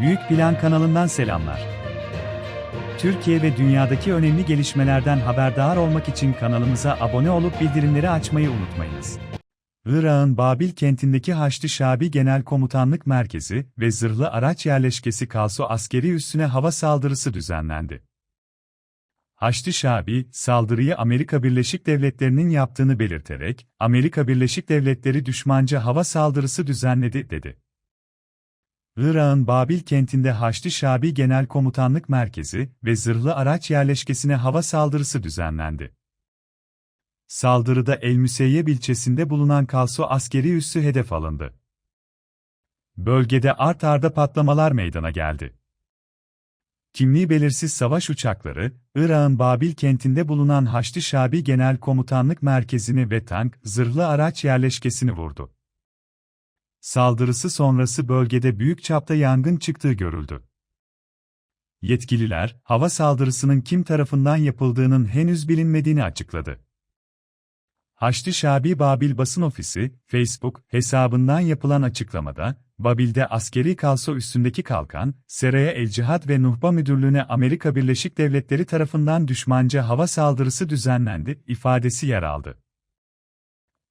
Büyük Plan kanalından selamlar. Türkiye ve dünyadaki önemli gelişmelerden haberdar olmak için kanalımıza abone olup bildirimleri açmayı unutmayınız. Irak'ın Babil kentindeki Haçlı Şabi Genel Komutanlık Merkezi ve zırhlı araç yerleşkesi Kalso askeri üssüne hava saldırısı düzenlendi. Haçlı Şabi, saldırıyı Amerika Birleşik Devletleri'nin yaptığını belirterek, Amerika Birleşik Devletleri düşmanca hava saldırısı düzenledi, dedi. Irak'ın Babil kentinde Haçlı Şabi Genel Komutanlık Merkezi ve zırhlı araç yerleşkesine hava saldırısı düzenlendi. Saldırıda El Müseyyeb ilçesinde bulunan Kalso askeri üssü hedef alındı. Bölgede art arda patlamalar meydana geldi. Kimliği belirsiz savaş uçakları, Irak'ın Babil kentinde bulunan Haçlı Şabi Genel Komutanlık Merkezini ve tank, zırhlı araç yerleşkesini vurdu. Saldırısı sonrası bölgede büyük çapta yangın çıktığı görüldü. Yetkililer, hava saldırısının kim tarafından yapıldığının henüz bilinmediğini açıkladı. Haçlı Şabi Babil basın ofisi, Facebook hesabından yapılan açıklamada, Babil'de askeri kalso üstündeki kalkan, Seraya El Cihad ve Nuhba Müdürlüğü'ne Amerika Birleşik Devletleri tarafından düşmanca hava saldırısı düzenlendi, ifadesi yer aldı.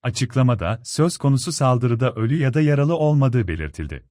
Açıklamada, söz konusu saldırıda ölü ya da yaralı olmadığı belirtildi.